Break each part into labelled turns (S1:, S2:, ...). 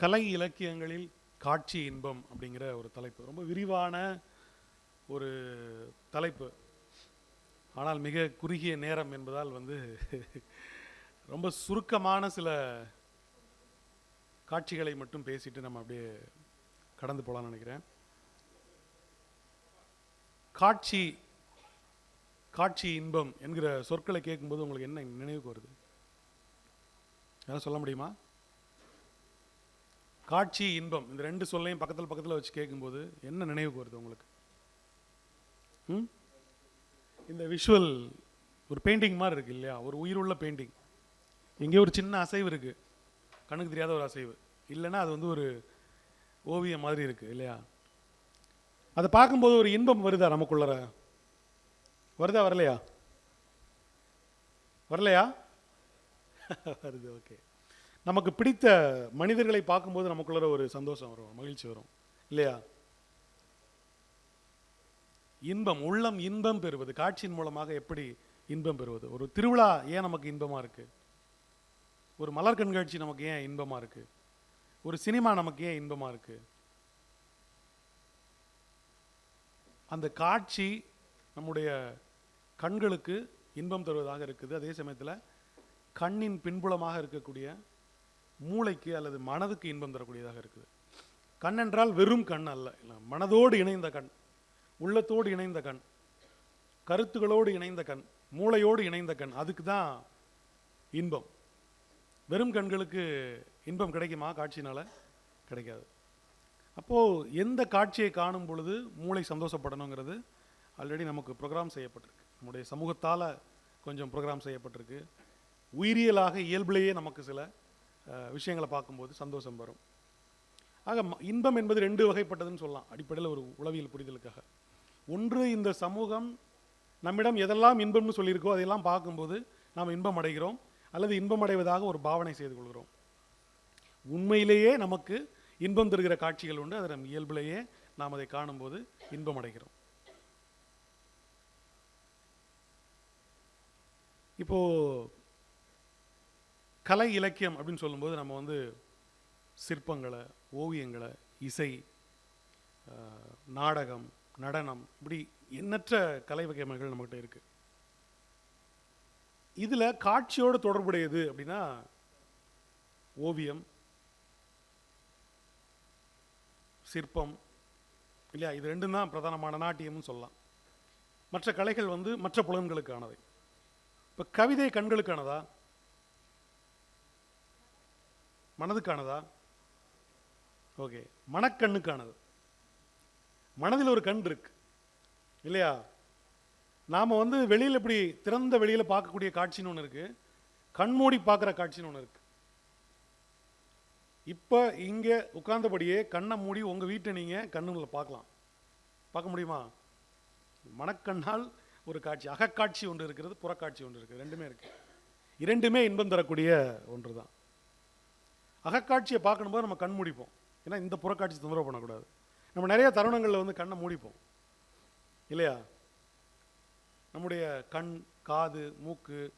S1: கலை இலக்கியங்களில் காட்சி இன்பம் அப்படிங்கிற ஒரு தலைப்பு. ரொம்ப விரிவான ஒரு தலைப்பு. ஆனால் மிக குறுகிய நேரம் என்பதால் வந்து ரொம்ப சுருக்கமான சில காட்சிகளை மட்டும் பேசிட்டு நம்ம அப்படியே கடந்து போகலாம்னு நினைக்கிறேன். காட்சி காட்சி இன்பம் என்கிற சொற்களை கேட்கும்போது உங்களுக்கு என்ன நினைவுக்கு வருது? யாரும் சொல்ல முடியுமா? காட்சி இன்பம் இந்த ரெண்டு சொல்லையும் பக்கத்தில் பக்கத்தில் வச்சு கேட்கும்போது என்ன நினைவுக்கு வருது உங்களுக்கு? ம்? இந்த விஷுவல் ஒரு பெயிண்டிங் மாதிரி இருக்குது இல்லையா? ஒரு உயிருள்ள பெயிண்டிங் இங்கே ஒரு சின்ன அசைவு இருக்குது கண்ணுக்கு தெரியாத ஒரு அசைவு. இல்லைன்னா அது வந்து ஒரு ஓவியம் மாதிரி இருக்கு இல்லையா? அதை பார்க்கும்போது ஒரு இன்பம் வருதா நமக்குள்ளற? வருதா வரலையா? வரலையா? வருது ஓகே நமக்கு பிடித்த மனிதர்களை பார்க்கும்போது நமக்குள்ள ஒரு சந்தோஷம் வரும் மகிழ்ச்சி வரும். இல்லையா? இன்பம் உள்ளம் இன்பம் பெறுவது காட்சியின் மூலமாக எப்படி இன்பம் பெறுவது? ஒரு திருவிழா ஏன் நமக்கு இன்பமா இருக்கு? ஒரு மலர் கண்காட்சி நமக்கு ஏன் இன்பமா இருக்கு? ஒரு சினிமா நமக்கு ஏன் இன்பமா இருக்கு? அந்த காட்சி நம்முடைய கண்களுக்கு இன்பம் தருவதாக இருக்குது. அதே சமயத்தில் கண்ணின் பின்புலமாக இருக்கக்கூடிய மூளைக்கு அல்லது மனதுக்கு இன்பம் தரக்கூடியதாக இருக்குது. கண் என்றால் வெறும் கண் அல்ல. மனதோடு இணைந்த கண் உள்ளத்தோடு இணைந்த கண் கருத்துகளோடு இணைந்த கண் மூளையோடு இணைந்த கண் அதுக்கு தான் இன்பம். வெறும் கண்களுக்கு இன்பம் கிடைக்குமா? காட்சினால் கிடைக்காது. அப்போது எந்த காட்சியை காணும் பொழுது மூளை சந்தோஷப்படணுங்கிறது ஆல்ரெடி நமக்கு ப்ரோக்ராம் செய்யப்பட்டிருக்கு. நம்முடைய சமூகத்தால் கொஞ்சம் ப்ரோக்ராம் செய்யப்பட்டிருக்கு. உயிரியலாக இயல்பிலேயே நமக்கு சில விஷயங்களை பார்க்கும்போது சந்தோஷம் வரும். ஆக ம- இன்பம் என்பது ரெண்டு வகைப்பட்டதுன்னு சொல்லலாம் அடிப்படையில் ஒரு உளவியல் புரிதலுக்காக. ஒன்று இந்த சமூகம் நம்மிடம் எதெல்லாம் இன்பம்னு சொல்லியிருக்கோ அதையெல்லாம் பார்க்கும்போது நாம் இன்பம் அடைகிறோம் அல்லது இன்பம் அடைவதாக ஒரு பாவனை செய்து கொள்கிறோம். உண்மையிலேயே நமக்கு இன்பம் தருகிற காட்சிகள் உண்டு அது நம் இயல்பிலேயே நாம் அதை காணும்போது இன்பம் அடைகிறோம். இப்போ கலை இலக்கியம் அப்படின்னு சொல்லும்போது நம்ம வந்து சிற்பங்களை ஓவியங்களை இசை நாடகம் நடனம் இப்படி எண்ணற்ற கலை வகைமைகள் நம்மகிட்ட இருக்கு. இதில் காட்சியோடு தொடர்புடையது அப்படின்னா ஓவியம் சிற்பம் இல்லையா? இது ரெண்டும் தான் பிரதானமான நாட்டியம்னு சொல்லலாம். மற்ற கலைகள் வந்து மற்ற புலன்களுக்கானவை. இப்போ கவிதை கண்களுக்கானதா? மனதுக்கானதா? ஓகே மனக்கண்ணுக்கானது. மனதில் ஒரு கண் இருக்கு. இல்லையா? நாம் வந்து வெளியில் இப்படி திறந்த வெளியில் பார்க்கக்கூடிய காட்சின்னு ஒன்று இருக்கு. கண்மூடி பார்க்குற காட்சின்னு ஒன்று இருக்கு. இப்போ இங்கே உட்கார்ந்தபடியே கண்ணை மூடி உங்கள் வீட்டை நீங்கள் கண்ணுங்களை பார்க்கலாம். பார்க்க முடியுமா? மனக்கண்ணால் ஒரு காட்சி அகக்காட்சி ஒன்று இருக்கிறது புறக்காட்சி ஒன்று இருக்குது ரெண்டுமே இருக்கு. இரண்டுமே இன்பம் தரக்கூடிய ஒன்று தான் அகக்காட்சியை பார்க்கணும்போது நம்ம கண் மூடிப்போம். ஏன்னா இந்த புறக்காட்சி தொந்தரவு பண்ணக்கூடாது. நம்ம நிறைய தருணங்களில் வந்து கண்ணை மூடிப்போம். இல்லையா? நம்முடைய கண் காது மூக்கு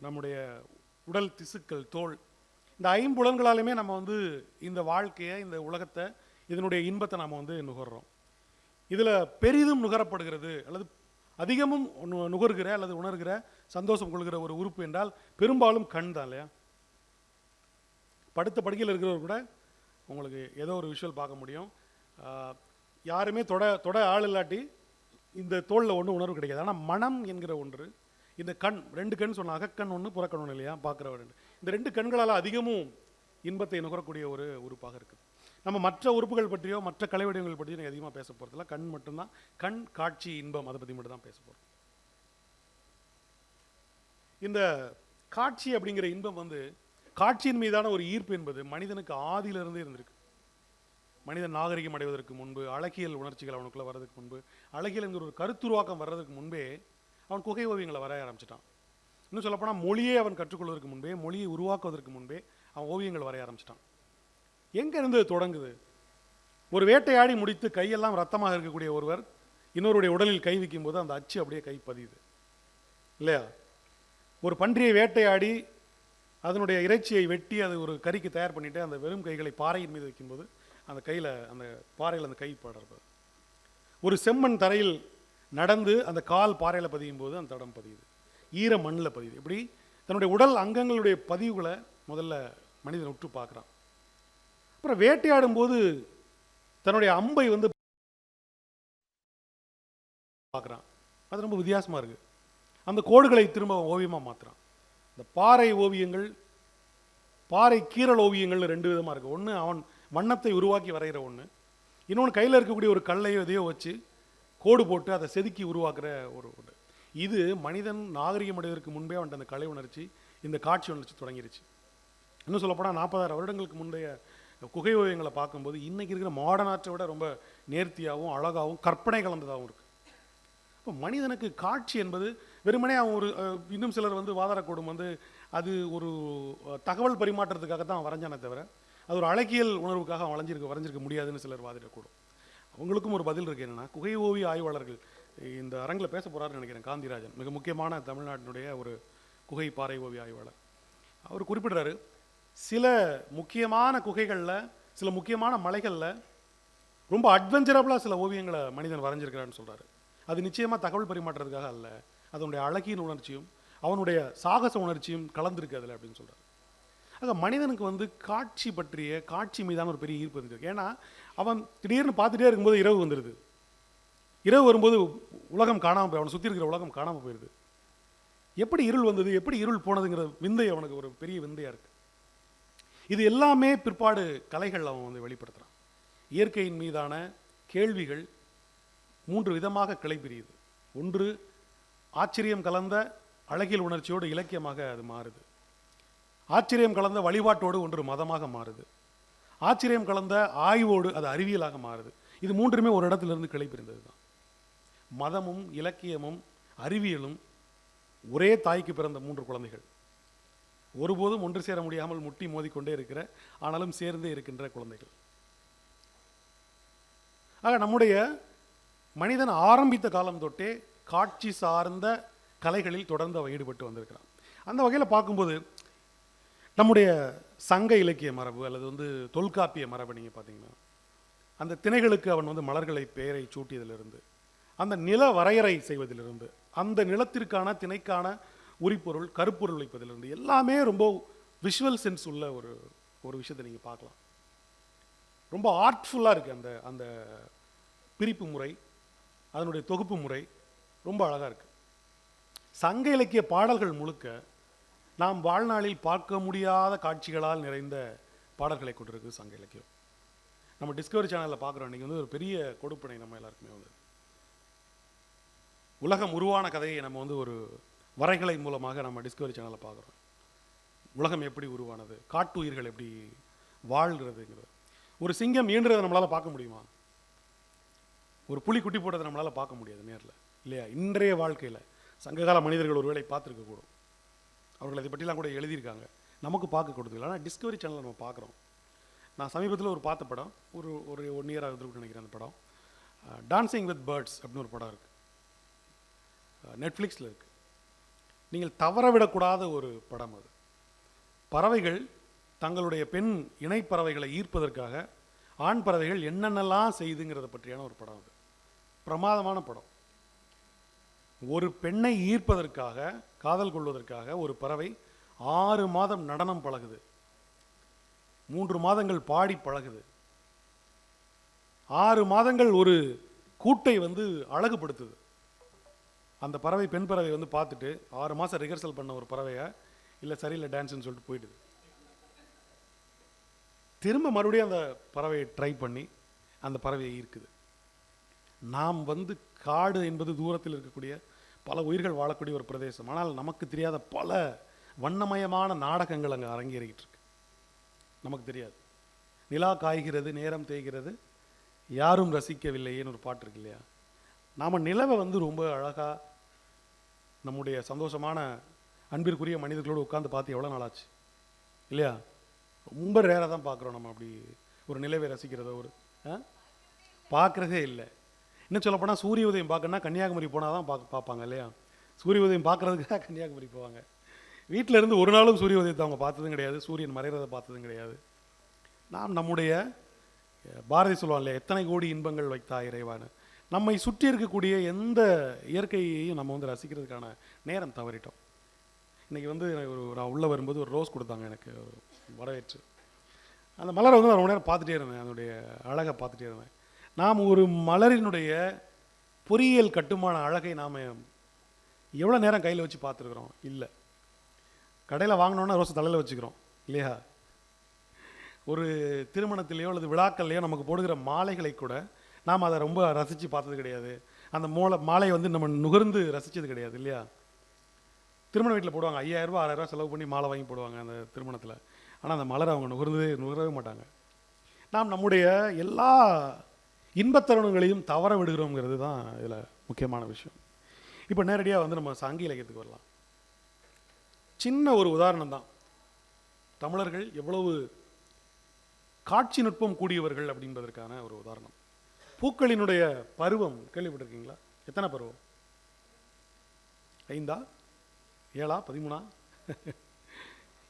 S1: நம்முடைய உடல் திசுக்கள் தோல் இந்த ஐம்புலன்களாலுமே நம்ம வந்து இந்த வாழ்க்கையை இந்த உலகத்தை இதனுடைய இன்பத்தை நாம் வந்து நுகர்றோம். இதில் பெரிதும் நுகரப்படுகிறது அல்லது அதிகமும் நு- நுகர்கிற அல்லது உணர்கிற சந்தோஷம் கொள்கிற ஒரு உறுப்பு என்றால் பெரும்பாலும் கண் தான் இல்லையா? படுத்த படுக்கையில் இருக்கிறவர் கூட உங்களுக்கு ஏதோ ஒரு விஷுவல் பார்க்க முடியும். யாருமே தொட தொட ஆள் இல்லாட்டி இந்த தோளில் ஒன்றும் உணர்வு கிடைக்காது. ஆனால் மனம் என்கிற ஒன்று இந்த கண் ரெண்டு கண் சொன்ன அகக்கண் ஒன்று புறக்கண் ஒன்று இல்லையா? பார்க்குறவர் ரெண்டு. இந்த ரெண்டு கண்களால் அதிகமும் இன்பத்தை நுகரக்கூடிய ஒரு உறுப்பாக இருக்குது நம்ம மற்ற உறுப்புகள் பற்றியோ மற்ற கலை வடிவங்கள் பற்றியோ நீங்கள் அதிகமாக பேச போகிறதில்ல கண் மட்டும்தான். கண் காட்சி இன்பம் அதை பற்றி மட்டும் தான் பேச போகிறோம் இந்த காட்சி அப்படிங்கிற இன்பம் வந்து காட்சியின் மீதான ஒரு ஈர்ப்பு என்பது மனிதனுக்கு ஆதியிலிருந்தே இருந்திருக்கு. மனிதன் நாகரிகம் அடைவதற்கு முன்பு அழகியல் உணர்ச்சிகள் அவனுக்குள்ள வர்றதுக்கு முன்பு அழகியல் என்கிற ஒரு கருத்துருவாக்கம் வர்றதுக்கு முன்பே அவன் குகை ஓவியங்களை வரைய ஆரம்பிச்சிட்டான். இன்னும் சொல்லப்போனால் மொழியை அவன் கற்றுக்கொள்வதற்கு முன்பே மொழியை உருவாக்குவதற்கு முன்பே அவன் ஓவியங்கள் வரைய ஆரம்பிச்சிட்டான். எங்கேருந்து தொடங்குது? ஒரு வேட்டையாடி முடித்து கையெல்லாம் ரத்தமாக இருக்கக்கூடிய ஒருவர் இன்னொருடைய உடலில் கை வைக்கும்போது அந்த அச்சு அப்படியே கை பதியுது இல்லையா? ஒரு பன்றியை வேட்டையாடி அதனுடைய இறைச்சியை வெட்டி அது ஒரு கறிக்கு தயார் பண்ணிட்டு அந்த வெறும் கைகளை பாறையின் மீது வைக்கும்போது அந்த கையில் அந்த பாறையில் அந்த கை படர்றது ஒரு செம்மண் தரையில் நடந்து அந்த கால் பாறையில் பதியும் போது அந்த தடம் பதியுது. ஈர மண்ணில் பதியுது. இப்படி தன்னுடைய உடல் அங்கங்களுடைய பதிவுகளை முதல்ல மனிதன் உற்று பார்க்குறான். அப்புறம் வேட்டையாடும் போது தன்னுடைய அம்பை வந்து பார்க்குறான். அது ரொம்ப வித்தியாசமாக இருக்குது அந்த கோடுகளை திரும்ப ஓவியமாக மாற்றுறான் இந்த பாறை ஓவியங்கள் பாறை கீறல் ஓவியங்கள் ரெண்டு விதமாக இருக்குது ஒன்று அவன் வண்ணத்தை உருவாக்கி வரைகிற ஒன்று இன்னொன்று கையில் இருக்கக்கூடிய ஒரு கல்லையோ இதையோ வச்சு கோடு போட்டு அதை செதுக்கி உருவாக்குற ஒரு ஒன்று இது மனிதன் நாகரிகம் அடைவதற்கு முன்பே அவன் அந்த கலை உணர்ச்சி இந்த காட்சி உணர்ச்சி தொடங்கிருச்சு. இன்னும் சொல்லப்போனால் நாற்பதாயிரம் வருடங்களுக்கு முந்தைய குகை ஓவியங்களை பார்க்கும்போது இன்னைக்கு இருக்கிற மாடர்ன் ஆர்ட்டை விட ரொம்ப நேர்த்தியாகவும் அழகாகவும் கற்பனை கலந்ததாகவும் இருக்குது இப்போ மனிதனுக்கு காட்சி என்பது வெறுமனே அவன் ஒரு இன்னும் சிலர் வந்து வாதாடக்கூடும். வந்து அது ஒரு தகவல் பரிமாற்றத்துக்காக தான் வரைஞ்சானே தவிர அது ஒரு அழகியல் உணர்வுக்காக அவன் வளைஞ்சிருக்க வரைஞ்சிருக்க முடியாதுன்னு சிலர் வாதிடக்கூடும். அவங்களுக்கும் ஒரு பதில் இருக்கு என்னென்னா குகை ஓவிய ஆய்வாளர்கள் இந்த அரங்கில் பேச போகிறாருன்னு நினைக்கிறேன் காந்திராஜன். மிக முக்கியமான தமிழ்நாட்டினுடைய ஒரு குகை பாறை ஓவிய ஆய்வாளர். அவர் குறிப்பிடுறாரு சில முக்கியமான குகைகளில் சில முக்கியமான மலைகளில் ரொம்ப அட்வென்ச்சரபுளாக சில ஓவியங்களை மனிதன் வரைஞ்சிருக்கிறான்னு சொல்றாரு. அது நிச்சயமாக தகவல் பரிமாற்றத்துக்காக அல்ல. அதனுடைய அழகியின் உணர்ச்சியும் அவனுடைய சாகச உணர்ச்சியும் கலந்துருக்கு அதில் அப்படின்னு சொல்கிறார் ஆக மனிதனுக்கு வந்து காட்சி பற்றிய காட்சி மீதான ஒரு பெரிய ஈர்ப்பு இருந்திருக்கு. ஏன்னா அவன் திடீர்னு பார்த்துட்டே இருக்கும்போது இரவு வந்துடுது இரவு வரும்போது உலகம் காணாமல் போய் அவனை சுற்றி இருக்கிற உலகம் காணாமல் போயிடுது எப்படி இருள் வந்தது எப்படி இருள் போனதுங்கிற விந்தை அவனுக்கு ஒரு பெரிய விந்தையாக இருக்குது இது எல்லாமே பிற்பாடு கலைகள் அவன் வந்து வெளிப்படுத்துகிறான் இயற்கையின் மீதான கேள்விகள் மூன்று விதமாக கிளை பிரியுது. ஒன்று ஆச்சரியம் கலந்த அழகியல் உணர்ச்சியோடு இலக்கியமாக அது மாறுது. ஆச்சரியம் கலந்த வழிபாட்டோடு ஒன்று மதமாக மாறுது. ஆச்சரியம் கலந்த ஆய்வோடு அது அறிவியலாக மாறுது. இது மூன்றுமே ஒரு இடத்திலிருந்து கிளை பிரிந்தது தான் மதமும் இலக்கியமும் அறிவியலும் ஒரே தாய்க்கு பிறந்த மூன்று குழந்தைகள். ஒருபோதும் ஒன்று சேர முடியாமல் முட்டி மோதிக்கொண்டே இருக்கிற ஆனாலும் சேர்ந்தே இருக்கின்ற குழந்தைகள். ஆக நம்முடைய மனிதன் ஆரம்பித்த காலம் தொட்டே காட்சி சார்ந்த கலைகளில் தொடர்ந்து அவர் ஈடுபட்டு வந்திருக்கிறான். அந்த வகையில் பார்க்கும்போது நம்முடைய சங்க இலக்கிய மரபு அல்லது வந்து தொல்காப்பிய மரபு நீங்கள் பார்த்தீங்கன்னா அந்த திணைகளுக்கு அவன் வந்து மலர்களை பெயரை சூட்டியதிலிருந்து அந்த நில வரையறை செய்வதிலிருந்து அந்த நிலத்திற்கான திணைக்கான உரிப்பொருள் கருப்பொருள் வைப்பதிலிருந்து எல்லாமே ரொம்ப விஷுவல் சென்ஸ் உள்ள ஒரு ஒரு விஷயத்தை நீங்கள் பார்க்கலாம். ரொம்ப ஆர்ட்ஃபுல்லாக இருக்குது அந்த அந்த பிரிப்பு முறை அதனுடைய தொகுப்பு முறை ரொம்ப அழகாக இருக்குது சங்க இலக்கிய பாடல்கள் முழுக்க நாம் வாழ்நாளில் பார்க்க முடியாத காட்சிகளால் நிறைந்த பாடல்களை கொண்டிருக்கு சங்க இலக்கியம். நம்ம டிஸ்கவரி சேனலில் பார்க்குறோம். இன்றைக்கி வந்து ஒரு பெரிய கொடுப்பினை நம்ம எல்லாருக்குமே வந்து உலகம் உருவான கதையை நம்ம வந்து ஒரு வரைகலை மூலமாக நம்ம டிஸ்கவரி சேனலில் பார்க்குறோம். உலகம் எப்படி உருவானது? காட்டுயிர்கள் எப்படி வாழ்கிறதுங்கிறது. ஒரு சிங்கம் ஈன்றதை நம்மளால் பார்க்க முடியுமா? ஒரு புலி குட்டி போட்டதை நம்மளால் பார்க்க முடியாது நேரில். இல்லையா? இன்றைய வாழ்க்கையில் சங்ககால மனிதர்கள் ஒருவேளை பார்த்துருக்க கூடும். அவர்கள் அதை பற்றிலாம் கூட எழுதியிருக்காங்க. நமக்கு பார்க்க கொடுத்துல ஆனால் டிஸ்கவரி சேனலில் நம்ம பார்க்குறோம். நான் சமீபத்தில் ஒரு பார்த்த படம் ஒரு ஒரு ஒன் இயர் ஆகுதுன்னு நினைக்கிறேன் அந்த படம். டான்சிங் வித் பேர்ட்ஸ் அப்படின்னு ஒரு படம் இருக்குது நெட்ஃப்ளிக்ஸில் இருக்குது நீங்கள் தவற விடக்கூடாத ஒரு படம் அது. பறவைகள் தங்களுடைய பெண் இணைப்பறவைகளை ஈர்ப்பதற்காக ஆண் பறவைகள் என்னென்னலாம் செய்துங்கிறத பற்றியான ஒரு படம் அது. பிரமாதமான படம். ஒரு பெண்ணை ஈர்ப்பதற்காக காதல் கொள்வதற்காக ஒரு பறவை ஆறு மாதம் நடனம் பழகுது. மூன்று மாதங்கள் பாடி பழகுது. ஆறு மாதங்கள் ஒரு கூட்டை வந்து அழகுபடுத்துது. அந்த பறவை பெண் பறவை வந்து பார்த்துட்டு ஆறு மாதம் ரிஹர்சல் பண்ண ஒரு பறவையை? இல்லை சரியில்லை டான்ஸ்னு சொல்லிட்டு போயிடுது. திரும்ப மறுபடியும் அந்த பறவையை ட்ரை பண்ணி அந்த பறவையை ஈர்க்குது. நாம் வந்து காடு என்பது தூரத்தில் இருக்கக்கூடிய பல உயிர்கள் வாழக்கூடிய ஒரு பிரதேசம். ஆனால் நமக்கு தெரியாத பல வண்ணமயமான நாடகங்கள் அங்கே அரங்கேறிக்கிட்டு இருக்கு. நமக்கு தெரியாது. நிலா காய்கிறது நேரம் தேய்கிறது யாரும் ரசிக்கவில்லையேன்னு ஒரு பாட்டு இருக்கு இல்லையா? நாம் நிலவை வந்து ரொம்ப அழகாக நம்முடைய சந்தோஷமான அன்பிற்குரிய மனிதர்களோடு உட்காந்து பார்த்து எவ்வளோ நாளாச்சு? இல்லையா? ரொம்ப ரேராக தான் பார்க்குறோம் நம்ம அப்படி ஒரு நிலவை ரசிக்கிறத ஒரு ஆ? பார்க்குறதே இல்லை. இன்னும் சொல்லப்போனால் சூரிய உதயம் பார்க்கணுன்னா கன்னியாகுமரி போனால் தான் பார்க்க பார்ப்பாங்க இல்லையா? சூரிய உதயம் பார்க்குறதுக்காக தான் கன்னியாகுமரி போவாங்க. வீட்டில் இருந்து ஒரு நாளும் சூரிய உதயத்தை அவங்க பார்த்ததும் கிடையாது. சூரியன் மறைகிறத பார்த்ததும் கிடையாது. நாம் நம்முடைய பாரதி சொல்லுவான் இல்லையா எத்தனை கோடி இன்பங்கள் வைத்தா இறைவான்னு நம்மை சுற்றி இருக்கக்கூடிய எந்த இயற்கையையும் நம்ம வந்து ரசிக்கிறதுக்கான நேரம் தவறிட்டோம். இன்றைக்கி வந்து எனக்கு ஒரு நான் உள்ளே வரும்போது ஒரு ரோஸ் கொடுத்தாங்க எனக்கு ஒரு வரவேற்று. அந்த மலரை வந்து நான் ரொம்ப நேரம் பார்த்துட்டே இருந்தேன். அதனுடைய அழகை பார்த்துட்டே இருந்தேன். நாம் ஒரு மலரினுடைய பொறியியல் கட்டுமான அழகை நாம் எவ்வளோ நேரம் கையில் வச்சு பார்த்துருக்குறோம்? இல்லை. கடையில் வாங்கினோன்னா ரோஸ் தலையில் வச்சுக்கிறோம். இல்லையா? ஒரு திருமணத்திலேயோ அல்லது விழாக்கள்லையோ நமக்கு போடுகிற மாலைகளை கூட நாம் அதை ரொம்ப ரசித்து பார்த்தது கிடையாது. அந்த மூளை மாலையை வந்து நம்ம நுகர்ந்து ரசித்தது கிடையாது இல்லையா? திருமண வீட்டில் போடுவாங்க. ஐயாயிரம் ரூபாய் ஆறாயிரம் செலவு பண்ணி மாலை வாங்கி போடுவாங்க அந்த திருமணத்தில். ஆனால் அந்த மலரை அவங்க நுகர்ந்ததே நுகரவே மாட்டாங்க. நாம் நம்முடைய எல்லா இன்பத் தருணங்களையும் தவற விடுகிறோங்கிறது தான் இதில் முக்கியமான விஷயம். இப்போ நேரடியாக வந்து நம்ம சங்க இலக்கியத்துக்கு வரலாம். சின்ன ஒரு உதாரணம் தான். தமிழர்கள் எவ்வளவு காட்சி நுட்பம் கூடியவர்கள் அப்படின்றதற்கான ஒரு உதாரணம். பூக்களினுடைய பருவம் கேள்விப்பட்டிருக்கீங்களா? எத்தனை பருவம்? ஐந்தா? ஏழா? பதிமூணா?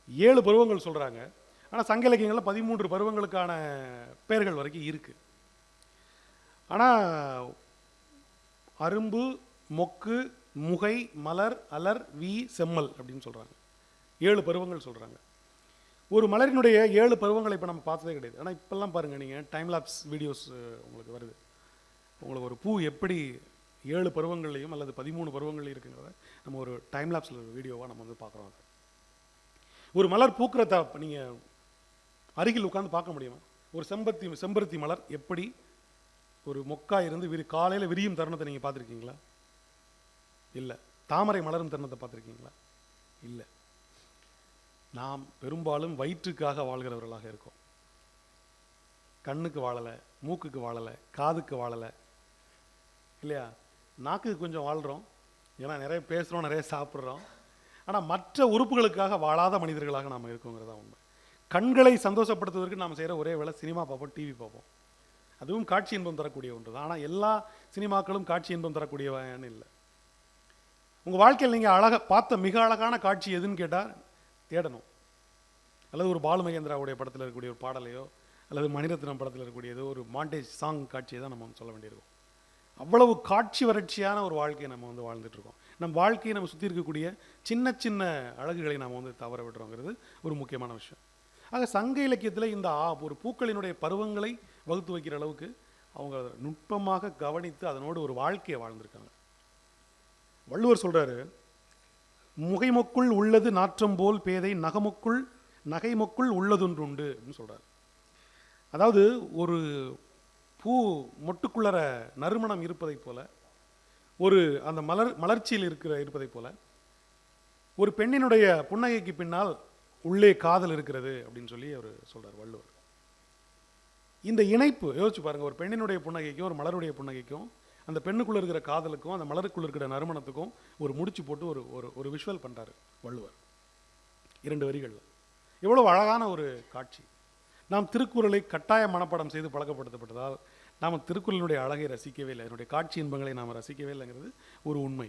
S1: ஏழு பருவங்கள் சொல்கிறாங்க ஆனால் சங்க இலக்கியங்களில் பதிமூன்று பருவங்களுக்கான பெயர்கள் வரைக்கும் இருக்கு. ஆனால் அரும்பு மொக்கு முகை மலர் அலர் வி செம்மல் அப்படின்னு சொல்கிறாங்க ஏழு பருவங்கள் சொல்கிறாங்க ஒரு மலரினுடைய ஏழு பருவங்களை இப்போ நம்ம பார்த்ததே கிடையாது. ஆனால் இப்போல்லாம் பாருங்கள் நீங்கள் டைம் லாப்ஸ் வீடியோஸ் உங்களுக்கு வருது. உங்களுக்கு ஒரு பூ எப்படி ஏழு பருவங்கள்லையும் அல்லது பதிமூணு பருவங்கள்லையும் இருக்குங்கிறத நம்ம ஒரு டைம் லாப்ஸில் வீடியோவாக நம்ம வந்து பார்க்குறோம் ஒரு மலர் பூக்கிறத நீங்கள் அருகில் உட்காந்து பார்க்க முடியுமா? ஒரு செம்பருத்தி செம்பருத்தி மலர் எப்படி ஒரு மொக்கா இருந்து விரி காலையில் விரியும் தருணத்தை நீங்கள் பார்த்துருக்கீங்களா? இல்லை. தாமரை மலரும் தருணத்தை பார்த்துருக்கீங்களா? இல்லை. நாம் பெரும்பாலும் வயிற்றுக்காக வாழ்கிறவர்களாக இருக்கோம். கண்ணுக்கு வாழலை மூக்குக்கு வாழலை காதுக்கு வாழலை. இல்லையா? நாக்குக்கு கொஞ்சம் வாழ்கிறோம் ஏன்னா நிறைய பேசுகிறோம் நிறைய சாப்பிட்றோம். ஆனால் மற்ற உறுப்புகளுக்காக வாழாத மனிதர்களாக நாம் இருக்கோங்கிறதா உண்மை. கண்களை சந்தோஷப்படுத்துவதற்கு நாம் செய்கிற ஒரே வேலை சினிமா பார்ப்போம் டிவி பார்ப்போம். அதுவும் காட்சி இன்பம் தரக்கூடிய ஒன்று தான். ஆனால் எல்லா சினிமாக்களும் காட்சி இன்பம் தரக்கூடியவன்னு இல்லை. உங்கள் வாழ்க்கையில் நீங்கள் அழக பார்த்த மிக அழகான காட்சி எதுன்னு கேட்டால் தேடணும். அல்லது ஒரு பாலு மகேந்திராவுடைய படத்தில் இருக்கக்கூடிய ஒரு பாடலையோ அல்லது மணிரத்னம் படத்தில் இருக்கக்கூடிய ஏதோ ஒரு மாண்டேஜ் சாங் காட்சியை தான் நம்ம வந்து சொல்ல வேண்டியிருக்கோம். அவ்வளவு காட்சி வறட்சியான ஒரு வாழ்க்கையை நம்ம வந்து வாழ்ந்துட்டு இருக்கோம். நம் வாழ்க்கையை நம்ம சுற்றி இருக்கக்கூடிய சின்ன சின்ன அழகுகளை நாம் வந்து தவற விடுறோங்கிறது ஒரு முக்கியமான விஷயம். ஆக சங்க இலக்கியத்தில் இந்த ஆ ஒரு பூக்களினுடைய பருவங்களை வகுத்து வைக்கிற அளவுக்கு அவங்க அதை நுட்பமாக கவனித்து அதனோடு ஒரு வாழ்க்கையை வாழ்ந்திருக்காங்க. வள்ளுவர் சொல்றாரு முகைமொக்குள் உள்ளது நாற்றம் போல் பேதை நகமுக்குள் நகைமொக்குள் உள்ளதொன்றுண்டு அப்படின்னு சொல்றாரு. அதாவது ஒரு பூ மொட்டுக்குள்ளற நறுமணம் இருப்பதைப் போல ஒரு அந்த மலர் மலர்ச்சியில் இருக்கிற இருப்பதைப் போல ஒரு பெண்ணினுடைய புன்னகைக்கு பின்னால் உள்ளே காதல் இருக்கிறது அப்படின்னு சொல்லி அவர் சொல்கிறார் வள்ளுவர். இந்த இணைப்பு யோசிச்சு பாருங்கள் ஒரு பெண்ணினுடைய புன்னகைக்கும் ஒரு மலருடைய புன்னகைக்கும் அந்த பெண்ணுக்குள்ள இருக்கிற காதலுக்கும் அந்த மலருக்குள்ள இருக்கிற நறுமணத்துக்கும் ஒரு முடிச்சு போட்டு ஒரு ஒரு ஒரு விஷுவல் பண்ணுறாரு வள்ளுவர். இரண்டு வரிகளில் எவ்வளோ அழகான ஒரு காட்சி. நாம் திருக்குறளை கட்டாய மனப்பாடம் செய்து பழக்கப்படுத்தப்பட்டதால் நாம் திருக்குறளினுடைய அழகை ரசிக்கவே இல்லை. அதனுடைய காட்சி இன்பங்களை நாம் ரசிக்கவே இல்லைங்கிறது ஒரு உண்மை.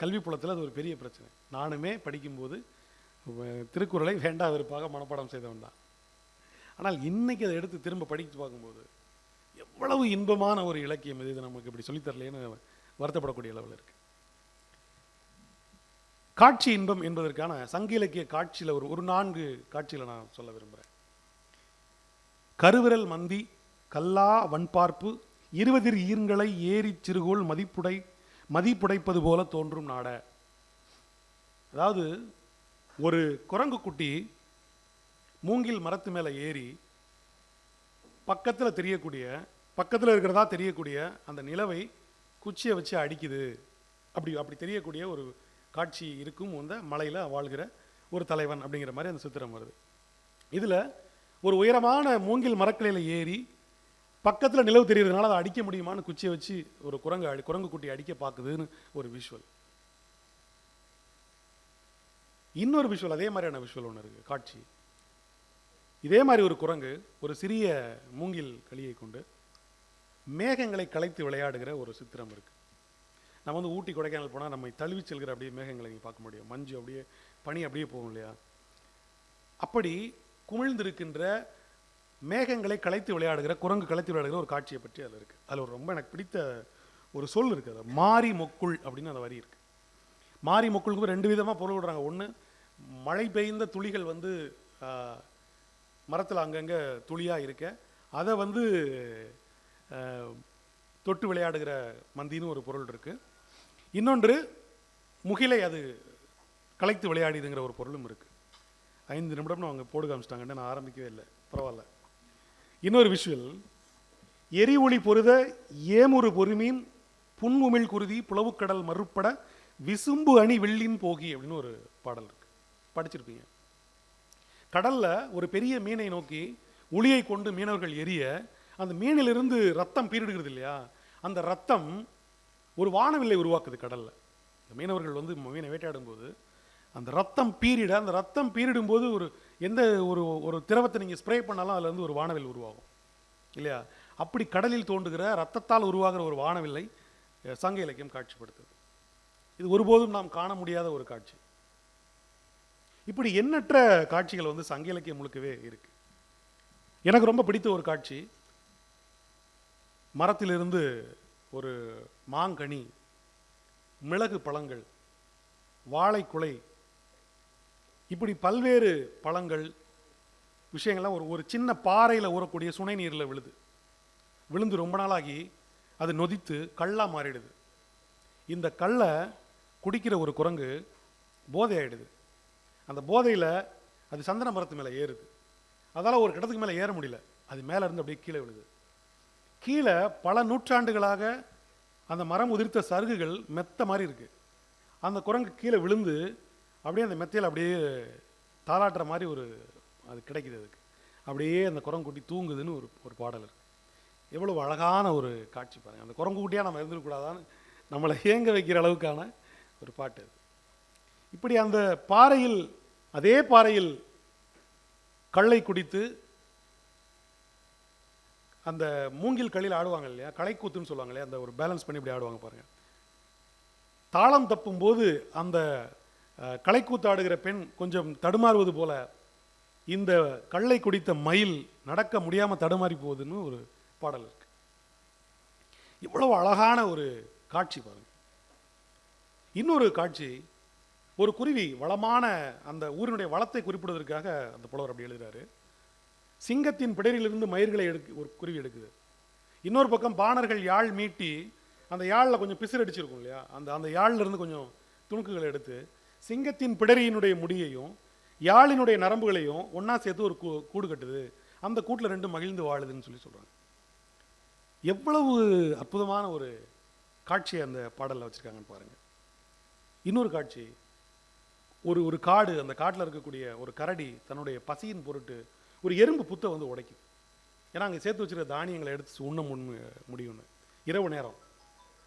S1: கல்வி புலத்தில் அது ஒரு பெரிய பிரச்சனை. நானுமே படிக்கும்போது திருக்குறளை வேண்டா வெறுப்பாக மனப்பாடம் செய்தவன் தான். ஆனால் இன்னைக்கு அதை எடுத்து திரும்ப படித்து பார்க்கும்போது எவ்வளவு இன்பமான ஒரு இலக்கியம் இது. இது நமக்கு இப்படி சொல்லித்தரலேன்னு வருத்தப்படக்கூடிய அளவில் இருக்கு. காட்சி இன்பம் என்பதற்கான சங்க இலக்கிய காட்சியில் ஒரு ஒரு நான்கு காட்சியில் நான் சொல்ல விரும்புகிறேன் கருவிரல் மந்தி கல்லா வன்பார்ப்பு இருபதிர் ஈர்ங்களை ஏறி சிறுகோள் மதிப்புடை மதிப்புடைப்பது போல தோன்றும் நாட. அதாவது ஒரு குரங்கு குட்டி மூங்கில் மரத்து மேலே ஏறி பக்கத்தில் தெரியக்கூடிய பக்கத்தில் இருக்கிறதா தெரியக்கூடிய அந்த நிலவை குச்சியை வச்சு அடிக்குது. அப்படி அப்படி தெரியக்கூடிய ஒரு காட்சி இருக்கும். அந்த மலையில் வாழ்கிற ஒரு தலைவன் அப்படிங்கிற மாதிரி அந்த சித்திரம் வருது. இதில் ஒரு உயரமான மூங்கில் மரக்கிளையில் ஏறி பக்கத்தில் நிலவு தெரியறதுனால அதை அடிக்க முடியுமான்னு குச்சியை வச்சு ஒரு குரங்கு அடி குரங்கு குட்டி அடிக்க பார்க்குதுன்னு ஒரு விஷுவல் இன்னொரு விஷுவல் அதே மாதிரியான விஷுவல் ஒன்று இருக்குது காட்சி. இதே மாதிரி ஒரு குரங்கு ஒரு சிறிய மூங்கில் களியை கொண்டு மேகங்களை கலைத்து விளையாடுகிற ஒரு சித்திரம் இருக்குது நம்ம வந்து ஊட்டி கொடைக்கானல் போனால் நம்மை தழுவி செல்கிற அப்படியே மேகங்களை நீங்கள் பார்க்க முடியும். மஞ்சு அப்படியே பனி அப்படியே போகும் இல்லையா? அப்படி குமிழ்ந்திருக்கின்ற மேகங்களை கலைத்து விளையாடுகிற குரங்கு கலைத்து விளையாடுகிற ஒரு காட்சியை பற்றி அதில் இருக்குது அதில் ஒரு ரொம்ப எனக்கு பிடித்த ஒரு சொல் இருக்குது அதில். மாரி மொக்குள் அப்படின்னு அந்த வரி இருக்குது மாரி மொக்குளுக்கு ரெண்டு விதமாக பொருள் விடுறாங்க. ஒன்று மழை பெய்ந்த துளிகள் வந்து மரத்தில் அங்கங்கே துளியாக இருக்க. அதை வந்து தொட்டு விளையாடுகிற மந்தின்னு ஒரு பொருள் இருக்குது இன்னொன்று முகிலை அது கலைத்து விளையாடிதுங்கிற ஒரு பொருளும் இருக்குது ஐந்து நிமிடம்னு அவங்க போடு காமிச்சிட்டாங்கன்னு நான் ஆரம்பிக்கவே இல்லை. பரவாயில்ல இன்னொரு விஷுவல் எரி ஒளி பொருத ஏமுறு பொறுமீன் புன்முமிழ் குருதி புலவுக்கடல் மறுப்பட விசும்பு அணி வெள்ளின் போகி அப்படின்னு ஒரு பாடல் இருக்குது படிச்சிருப்பீங்க. கடலில் ஒரு பெரிய மீனை நோக்கி உளியை கொண்டு மீனவர்கள் எரிய அந்த மீனிலிருந்து ரத்தம் பீரிடுகிறது இல்லையா? அந்த ரத்தம் ஒரு வானவில்லை உருவாக்குது கடலில். இந்த மீனவர்கள் வந்து மீனை வேட்டையாடும் போது அந்த ரத்தம் பீரிட அந்த ரத்தம் பீரிடும் போது ஒரு எந்த ஒரு ஒரு திரவத்தை நீங்கள் ஸ்ப்ரே பண்ணாலும் அதுலேருந்து ஒரு வானவில் உருவாகும். இல்லையா? அப்படி கடலில் தோன்றுகிற ரத்தத்தால் உருவாகிற ஒரு வானவில்லை சங்க இலக்கியம் காட்சிப்படுத்துது. இது ஒருபோதும் நாம் காண முடியாத ஒரு காட்சி. இப்படி எண்ணற்ற காட்சிகள் வந்து சங்க இலக்கியம் முழுக்கவே இருக்கு. எனக்கு ரொம்ப பிடித்த ஒரு காட்சி மரத்திலிருந்து ஒரு மாங்கனி மிளகு பழங்கள் வாழைக்குலை இப்படி பல்வேறு பழங்கள் விஷயங்கள்லாம் ஒரு ஒரு சின்ன பாறையில் ஊறக்கூடிய சுனை நீரில் விழுது. விழுந்து ரொம்ப நாளாகி அது நொதித்து கல்லா மாறிடுது. இந்த கல்லை குடிக்கிற ஒரு குரங்கு போதையாயிடுது. அந்த போதையில் அது சந்தன மரத்து மேலே ஏறுது. அதால் ஒரு கிடத்துக்கு மேலே ஏற முடியல. அது மேலே இருந்து அப்படியே கீழே விழுது. கீழே பல நூற்றாண்டுகளாக அந்த மரம் உதிர்த்த சருகுகள் மெத்த மாதிரி இருக்குது அந்த குரங்கு கீழே விழுந்து அப்படியே அந்த மெத்தையில் அப்படியே தாளாட்டுற மாதிரி ஒரு அது கிடைக்குது அதுக்கு. அப்படியே அந்த குரங்கு குட்டி தூங்குதுன்னு ஒரு ஒரு பாடல் இருக்குது எவ்வளவு அழகான ஒரு காட்சி பாருங்கள் அந்த குரங்கு குட்டியாக நம்ம இருந்துருக்கூடாதான்னு நம்மளை ஏங்க வைக்கிற அளவுக்கான ஒரு பாட்டு அது. இப்படி அந்த பாறையில் அதே பாறையில் கள்ளை குடித்து அந்த மூங்கில் களியில் ஆடுவாங்க இல்லையா? களைக்கூத்துன்னு சொல்லுவாங்க இல்லையா? அந்த ஒரு பேலன்ஸ் பண்ணி இப்படி ஆடுவாங்க பாருங்க. தாளம் தப்பும் போது அந்த களைக்கூத்து ஆடுகிற பெண் கொஞ்சம் தடுமாறுவது போல இந்த கள்ளை குடித்த மயில் நடக்க முடியாம தடுமாறி போகுதுன்னு ஒரு பாடல் இருக்கு. இவ்வளவு அழகான ஒரு காட்சி பாருங்க. இன்னொரு காட்சி ஒரு குருவி வளமான அந்த ஊரினுடைய வளத்தை குறிப்பிடுவதற்காக அந்த புலவர் அப்படி எழுதுறாரு. சிங்கத்தின் பிடரிலிருந்து மயிர்களை எடுக்கு ஒரு குருவி எடுக்குது. இன்னொரு பக்கம் பாணர்கள் யாழ் மீட்டி அந்த யாழில் கொஞ்சம் பிசிறு அடிச்சிருக்கும் இல்லையா? அந்த அந்த யாழ்ல இருந்து கொஞ்சம் துணுக்குகளை எடுத்து சிங்கத்தின் பிடரியினுடைய முடியையும் யாழினுடைய நரம்புகளையும் ஒன்றா சேர்த்து ஒரு கூ- கூடு கட்டுது. அந்த கூட்டில் ரெண்டு மகிழ்ந்து வாழுதுன்னு சொல்லி சொல்கிறாங்க எவ்வளவு அற்புதமான ஒரு காட்சியை அந்த பாடலில் வச்சிருக்காங்கன்னு பாருங்க. இன்னொரு காட்சி ஒரு ஒரு காடு அந்த காட்டில் இருக்கக்கூடிய ஒரு கரடி தன்னுடைய பசியின் பொருட்டு ஒரு எறும்பு புத்தை வந்து உடைக்கும். ஏன்னா அங்கே சேர்த்து வச்சிருக்க தானியங்களை எடுத்து உண்ண முன் முடியும்னு. இரவு நேரம்.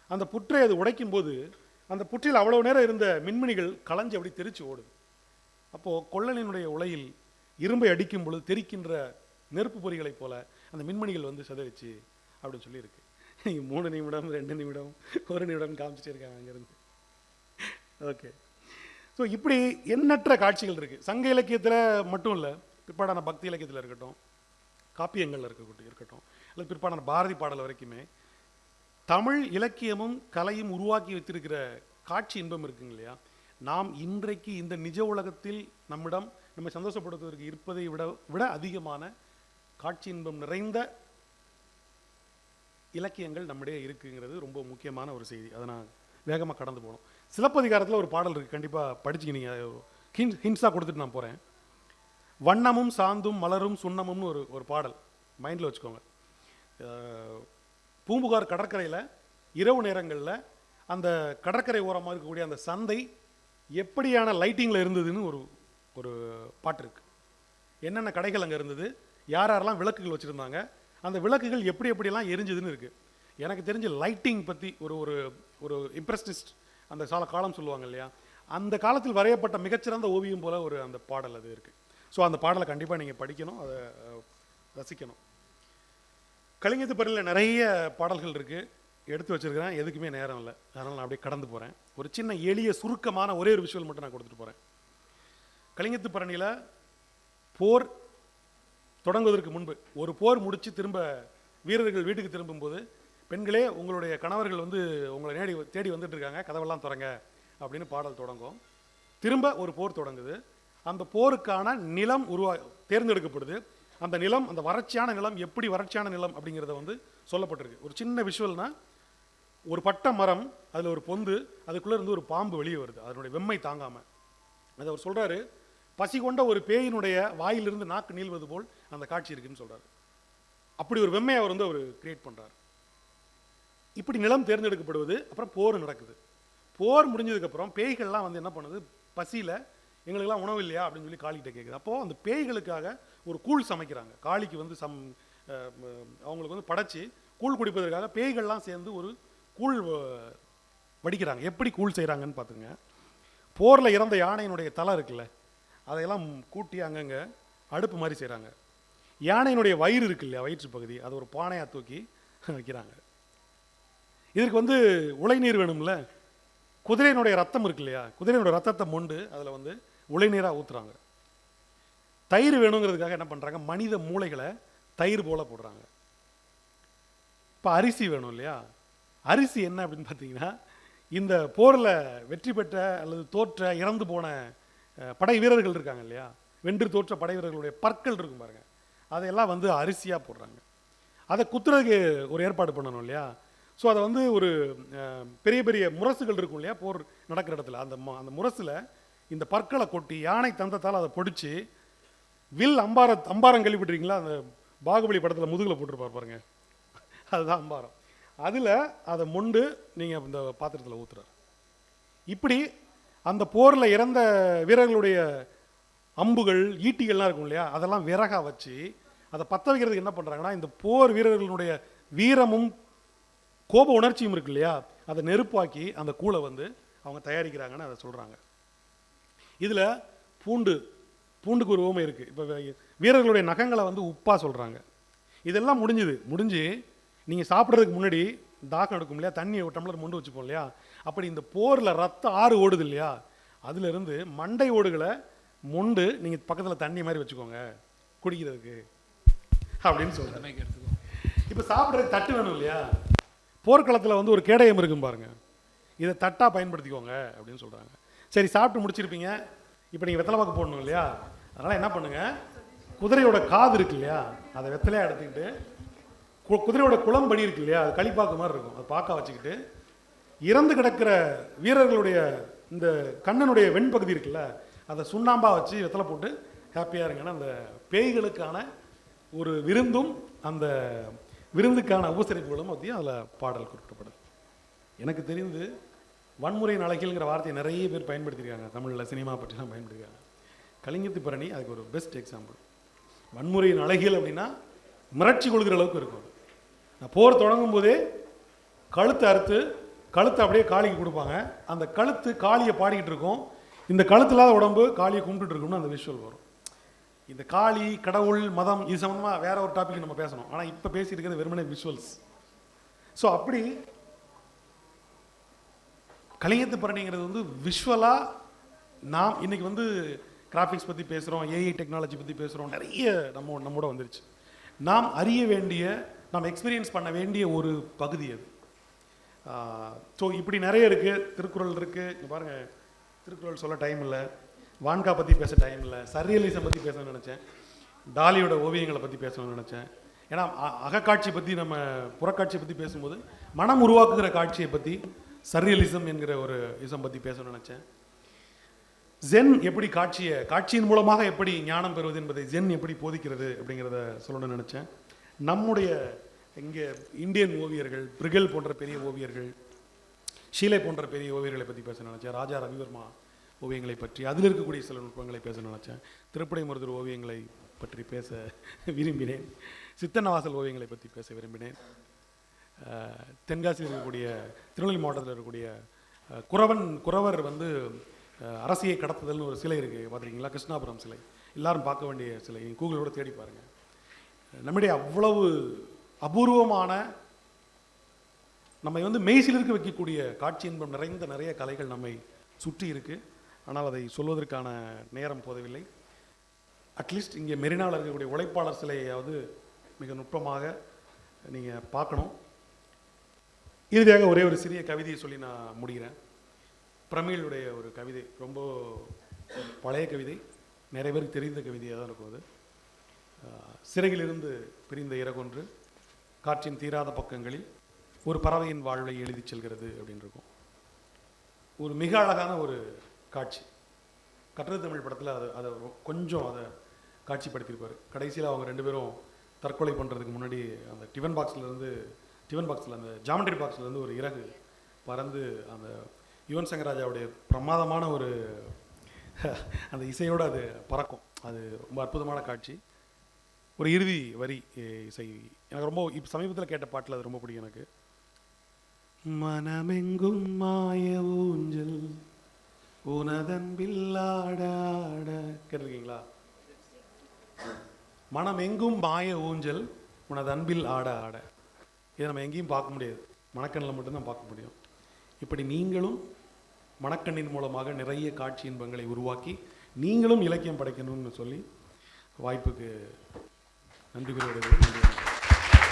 S1: அந்த புற்றை அது உடைக்கும் போது அந்த புற்றில் அவ்வளவு நேரம் இருந்த மின்மினிகள் களைஞ்சு அப்படி தெரிச்சு ஓடுது. அப்போது கொள்ளனினுடைய உலையில் இரும்பை அடிக்கும் பொழுது தெரிக்கின்ற நெருப்பு பொறிகளைப் போல அந்த மின்மணிகள் வந்து சிதறிச்சு அப்படின்னு சொல்லியிருக்கு. நீங்கள் மூணு நிமிடம் ரெண்டு நிமிடம் ஒரு நிமிடம் காமிச்சிட்டே இருக்காங்க அங்கேருந்து ஓகே ஸோ இப்படி எண்ணற்ற காட்சிகள் இருக்குது சங்க இலக்கியத்தில் மட்டும் இல்லை பிற்பாடான பக்தி இலக்கியத்தில் இருக்கட்டும் காப்பியங்கள்ல இருக்கட்டும் இருக்கட்டும் அல்லது பிற்பாடான பாரதி பாடல் வரைக்குமே தமிழ் இலக்கியமும் கலையும் உருவாக்கி வைத்திருக்கிற காட்சி இன்பம் இருக்குங்க இல்லையா? நாம் இன்றைக்கு இந்த நிஜ உலகத்தில் நம்மிடம் நம்ம சந்தோஷப்படுத்துவதற்கு இருப்பதை விட விட அதிகமான காட்சி இன்பம் நிறைந்த இலக்கியங்கள் நம்மிடையே இருக்குங்கிறது ரொம்ப முக்கியமான ஒரு செய்தி. அதை நான் வேகமாக கடந்து போகணும். சிலப்பதிகாரத்தில் ஒரு பாடல் இருக்குது கண்டிப்பாக படிச்சுக்கினீங்க ஹின் ஹின்ஸாக கொடுத்துட்டு நான் போகிறேன் வண்ணமும் சாந்தும் மலரும் சுண்ணமும்னு ஒரு ஒரு பாடல். மைண்டில் வச்சுக்கோங்க. பூம்புகார் கடற்கரையில் இரவு நேரங்களில் அந்த கடற்கரை ஓரமாக இருக்கக்கூடிய அந்த சந்தை எப்படியான லைட்டிங்கில் இருந்ததுன்னு ஒரு ஒரு பாட்டு இருக்குது என்னென்ன கடைகள் அங்கே இருந்தது? யார் யாரெல்லாம் விளக்குகள் வச்சுருந்தாங்க? அந்த விளக்குகள் எப்படி எப்படியெல்லாம் எரிஞ்சுதுன்னு இருக்குது எனக்கு தெரிஞ்ச லைட்டிங் பற்றி ஒரு ஒரு ஒரு இம்ப்ரெஸ்னிஸ்ட் அந்த சால காலம் சொல்லுவாங்க இல்லையா? அந்த காலத்தில் வரையப்பட்ட மிகச்சிறந்த ஓவியம் போல ஒரு அந்த பாடல் அது இருக்கு. ஸோ அந்த பாடலை கண்டிப்பாக நீங்கள் படிக்கணும். அதை ரசிக்கணும். கலிங்கத்து பரியில் நிறைய பாடல்கள் இருக்கு. எடுத்து வச்சிருக்கிறேன். எதுக்குமே நேரம் இல்லை. அதனால் நான் அப்படியே கடந்து போகிறேன் ஒரு சின்ன எளிய சுருக்கமான ஒரே ஒரு விஷயம் மட்டும் நான் கொடுத்துட்டு போகிறேன் கலிங்கத்து பரணியில் போர் தொடங்குவதற்கு முன்பு ஒரு போர் முடித்து திரும்ப வீரர்கள் வீட்டுக்கு திரும்பும்போது பெண்களே உங்களுடைய கணவர்கள் வந்து உங்களை நேடி தேடி வந்துட்டு இருக்காங்க கதவெல்லாம் திறங்க அப்படின்னு பாடல் தொடங்கும். திரும்ப ஒரு போர் தொடங்குது. அந்த போருக்கான நிலம் உருவா தேர்ந்தெடுக்கப்படுது. அந்த நிலம் அந்த வறட்சியான நிலம் எப்படி வறட்சியான நிலம் அப்படிங்கிறத வந்து சொல்லப்பட்டிருக்கு. ஒரு சின்ன விஷுவல்னா ஒரு பட்ட மரம் அதில் ஒரு பொந்து அதுக்குள்ளே இருந்து ஒரு பாம்பு வெளியே வருது. அதனுடைய வெம்மை தாங்காமல் அதை அவர் சொல்கிறாரு பசி கொண்ட ஒரு பேயினுடைய வாயிலிருந்து நாக்கு நீள்வது போல் அந்த காட்சி இருக்குன்னு சொல்கிறார் அப்படி ஒரு வெம்மையை அவர் வந்து அவர் கிரியேட் பண்ணுறாரு இப்படி நிலம் தேர்ந்தெடுக்கப்படுவது அப்புறம் போர் நடக்குது. போர் முடிஞ்சதுக்கப்புறம் பேய்கள்லாம் வந்து என்ன பண்ணுது? பசியில் எங்களுக்கெல்லாம் உணவு இல்லையா? அப்படின்னு சொல்லி காளிகிட்ட கேட்குது அப்போது அந்த பேய்களுக்காக ஒரு கூழ் சமைக்கிறாங்க. காளிக்கு வந்து சம் அவங்களுக்கு வந்து படைச்சி கூழ் குடிப்பதற்காக பேய்கள்லாம் சேர்ந்து ஒரு கூழ் வ- வடிக்கிறாங்க. எப்படி கூழ் செய்கிறாங்கன்னு பார்த்துங்க போரில் இறந்த யானையினுடைய தலை இருக்குல்ல அதையெல்லாம் கூட்டி அங்கங்கே அடுப்பு மாதிரி செய்கிறாங்க யானையினுடைய வயிறு இருக்கு இல்லையா வயிற்று பகுதி அதை ஒரு பானையாக தூக்கி வைக்கிறாங்க. இதற்கு வந்து உழைநீர் வேணும்ல? குதிரையினுடைய ரத்தம் இருக்கு இல்லையா குதிரையினுடைய ரத்தத்தை மொண்டு அதில் வந்து உழைநீராக ஊற்றுறாங்க தயிர் வேணுங்கிறதுக்காக என்ன பண்ணுறாங்க மனித மூளைகளை தயிர் போல போடுறாங்க. இப்போ அரிசி வேணும் இல்லையா? அரிசி என்ன அப்படின்னு பார்த்தீங்கன்னா இந்த போரில் வெற்றி பெற்ற அல்லது தோற்ற இறந்து போன படை வீரர்கள் இருக்காங்க இல்லையா? வென்று தோற்ற படை வீரர்களுடைய பற்கள் இருக்கும் பாருங்க. அதையெல்லாம் வந்து அரிசியாக போடுறாங்க. அதை குத்துறதுக்கு ஒரு ஏற்பாடு பண்ணணும் இல்லையா? ஸோ அதை வந்து ஒரு பெரிய பெரிய முரசுகள் இருக்கும் இல்லையா? போர் நடக்கிற இடத்துல. அந்த ம- அந்த முரசில் இந்த பற்களை கொட்டி யானை தந்தத்தால் அதை பொடிச்சு வில் அம்பார அம்பாரம் கேள்விப்பட்டிருக்கீங்களா? அந்த பாகுபலி படத்தில் முதுகில் போட்டிருப்பார் பாருங்க. அதுதான் அம்பாரம். அதில் அதை மொண்டு நீங்கள் இந்த பாத்திரத்தில் ஊற்றுறாரு இப்படி அந்த போரில் இறந்த வீரர்களுடைய அம்புகள் ஈட்டிகள்லாம் இருக்கும் இல்லையா? அதெல்லாம் விறகா வச்சு அதை பற்ற வைக்கிறதுக்கு என்ன பண்ணுறாங்கன்னா இந்த போர் வீரர்களுடைய வீரமும் கோப உணர்ச்சியும் இருக்கு இல்லையா? அதை நெருப்பாக்கி அந்த கூளை வந்து அவங்க தயாரிக்கிறாங்கன்னு அதை சொல்கிறாங்க இதில் பூண்டு பூண்டுக்கு ஒரு ஓமை இருக்குது இப்போ வீரர்களுடைய நகங்களை வந்து உப்பாக சொல்கிறாங்க இதெல்லாம் முடிஞ்சுது. முடிஞ்சு நீங்கள் சாப்பிட்றதுக்கு முன்னாடி தாகம் எடுக்கும் இல்லையா? தண்ணி ஒரு டம்ளர் மொண்டு வச்சுப்போம் இல்லையா? அப்படி இந்த போரில் ரத்த ஆறு ஓடுது இல்லையா? அதிலிருந்து மண்டை ஓடுகளை மொண்டு நீங்கள் பக்கத்தில் தண்ணி மாதிரி வச்சுக்கோங்க. குடிக்கிறதுக்கு. அப்படின்னு சொல்கிறேன் இப்போ சாப்பிட்றதுக்கு தட்டு வேணும் இல்லையா? போர்க்களத்தில் வந்து ஒரு கேடயம் இருக்கும் பாருங்கள் இதை தட்டாக பயன்படுத்திக்கோங்க அப்படின்னு சொல்கிறாங்க சரி சாப்பிட்டு முடிச்சிருப்பீங்க. இப்போ நீங்கள் வெத்தலை பாக்கு போடணும் இல்லையா? அதனால் என்ன பண்ணுங்கள் குதிரையோட காது இருக்கு இல்லையா? அதை வெத்தலையாக எடுத்துக்கிட்டு கு- குதிரையோட குளம்படி இருக்கு இல்லையா? அது களிப்பாக்கு மாதிரி இருக்கும். அதை பாக்கா வச்சுக்கிட்டு இறந்து கிடக்கிற வீரர்களுடைய இந்த கண்ணனுடைய வெண்பகுதி இருக்குல்ல அதை சுண்ணாம்பாக வச்சு வெத்தலை போட்டு ஹாப்பியாக இருங்கன்னா அந்த பேய்களுக்கான ஒரு விருந்தும் அந்த விருந்துக்கான உபசரிப்புகளும் பற்றியும் அதில் பாடல் குறிப்பிடப்படுது எனக்கு தெரிந்து வன்முறையின் அழகியல்ங்கிற வார்த்தையை நிறைய பேர் பயன்படுத்தியிருக்காங்க. தமிழில் சினிமா பற்றிலாம் பயன்படுத்திருக்காங்க கலிங்கத்து பரணி அதுக்கு ஒரு பெஸ்ட் எக்ஸாம்பிள் வன்முறையின் அழகியல் அப்படின்னா மிரட்சி கொள்கிற அளவுக்கு இருக்கும் நான் போர் தொடங்கும் போதே கழுத்தை அறுத்து கழுத்தை அப்படியே காளிக்கு கொடுப்பாங்க. அந்த கழுத்து காளியை பாடிக்கிட்டு இருக்கும். இந்த கழுத்து இல்லாத உடம்பு காளியை கும்பிட்டுட்டு இருக்கும்னு அந்த விஷுவல் வரும். இந்த காளி கடவுள் மதம் இது சம்மந்தமாக வேற ஒரு டாபிக் நம்ம பேசணும். ஆனால் இப்போ பேசியிருக்கிறது வெறுமனே விஷுவல்ஸ் ஸோ அப்படி கலிங்கத்து பரணிங்கிறது வந்து விஷுவலாக நாம் இன்றைக்கி வந்து கிராஃபிக்ஸ் பற்றி பேசுகிறோம் ஏஐ டெக்னாலஜி பற்றி பேசுகிறோம் நிறைய நம்ம நம்மோட வந்துருச்சு. நாம் அறிய வேண்டிய நாம் எக்ஸ்பீரியன்ஸ் பண்ண வேண்டிய ஒரு பகுதி அது. ஸோ இப்படி நிறைய இருக்குது திருக்குறள் இருக்குது இங்கே பாருங்கள் திருக்குறள் சொல்ல டைம் இல்லை. வான்கா பற்றி பேச டைமில் சர்ரியலிசம் பற்றி பேசணும்னு நினச்சேன். டாலியோட ஓவியங்களை பற்றி பேசணும்னு நினச்சேன். ஏன்னா அ- அகக்காட்சி பற்றி நம்ம புறக்காட்சி பற்றி பேசும்போது மனம் உருவாக்குகிற காட்சியை பற்றி சர்ரியலிசம் என்கிற ஒரு இசம் பற்றி பேசணும்னு நினச்சேன். ஜென் எப்படி காட்சியை காட்சியின் மூலமாக எப்படி ஞானம் பெறுவது என்பதை ஜென் எப்படி போதிக்கிறது அப்படிங்கிறத சொல்லணும்னு நினச்சேன். நம்முடைய இங்கே இந்தியன் ஓவியர்கள் பிரிகல் போன்ற பெரிய ஓவியர்கள் ஷீலை போன்ற பெரிய ஓவியர்களை பற்றி பேச நினச்சேன். ராஜா ரவிவர்மா ஓவியங்களை பற்றி அதில் இருக்கக்கூடிய சில நுட்பங்களை பேச நினச்சேன். திருப்படை மருதூர் ஓவியங்களை பற்றி பேச விரும்பினேன். சித்தன்னவாசல் ஓவியங்களை பற்றி பேச விரும்பினேன். தென்காசியில் இருக்கக்கூடிய திருநெல்வேலி மாவட்டத்தில் இருக்கக்கூடிய குறவன் குறவர் வந்து அரசியை கடத்துதல்னு ஒரு சிலை இருக்குது பார்த்துருக்கீங்களா? கிருஷ்ணாபுரம் சிலை. எல்லாரும் பார்க்க வேண்டிய சிலை. கூகுளோட தேடி பாருங்கள் நம்முடைய அவ்வளவு அபூர்வமான நம்மை வந்து மெய்சிலிருக்கு வைக்கக்கூடிய காட்சி இன்பம் நிறைந்த நிறைய கலைகள் நம்மை சுற்றி இருக்கு. ஆனால் அதை சொல்வதற்கான நேரம் போதவில்லை. அட்லீஸ்ட் இங்கே மெரினாவில் இருக்கக்கூடிய உழைப்பாளர் சிலையாவது மிக நுட்பமாக நீங்கள் பார்க்கணும். இறுதியாக ஒரே ஒரு சிறிய கவிதையை சொல்லி நான் முடிகிறேன். பிரமிழுடைய ஒரு கவிதை ரொம்ப பழைய கவிதை நிறைய பேருக்கு தெரிந்த கவிதையாக தான் இருக்கும் அது. சிறையிலிருந்து பிரிந்த இறகொன்று காற்றின் தீராத பக்கங்களில் ஒரு பறவையின் வாழ்வை எழுதிச் செல்கிறது அப்படின்னு இருக்கும். ஒரு மிக அழகான ஒரு காட்சி. கட்டுரை தமிழ் படத்தில் அதை அதை கொஞ்சம் அதை காட்சிப்படுத்தியிருப்பார். கடைசியில் அவங்க ரெண்டு பேரும் தற்கொலை பண்ணுறதுக்கு முன்னாடி அந்த டிஃபன் பாக்ஸில் இருந்து டிஃபன் பாக்ஸில் அந்த ஜாமெட்ரி பாக்ஸ்லேருந்து ஒரு இறகு பறந்து அந்த யுவன் சங்கர் ராஜாவுடைய பிரமாதமான ஒரு அந்த இசையோடு அது பறக்கும். அது ரொம்ப அற்புதமான காட்சி. ஒரு இறுதி வரி இசை. எனக்கு ரொம்ப இப்போ சமீபத்தில் கேட்ட பாட்டில் அது ரொம்ப பிடிக்கும் எனக்கு. மனமெங்கும் மாய ஊஞ்சல். உனதன்பில் ஆட ஆட கேட்டிருக்கீங்களா? மனமெங்கும் மாய ஊஞ்சல் உனது அன்பில் ஆட ஆட இதை நம்ம எங்கேயும் பார்க்க முடியாது. மணக்கண்ணில் மட்டும்தான் பார்க்க முடியும். இப்படி நீங்களும் மணக்கண்ணின் மூலமாக நிறைய காட்சி இன்பங்களை உருவாக்கி நீங்களும் இலக்கியம் படைக்கணும்னு சொல்லி வாய்ப்புக்கு நன்றி கூறுவது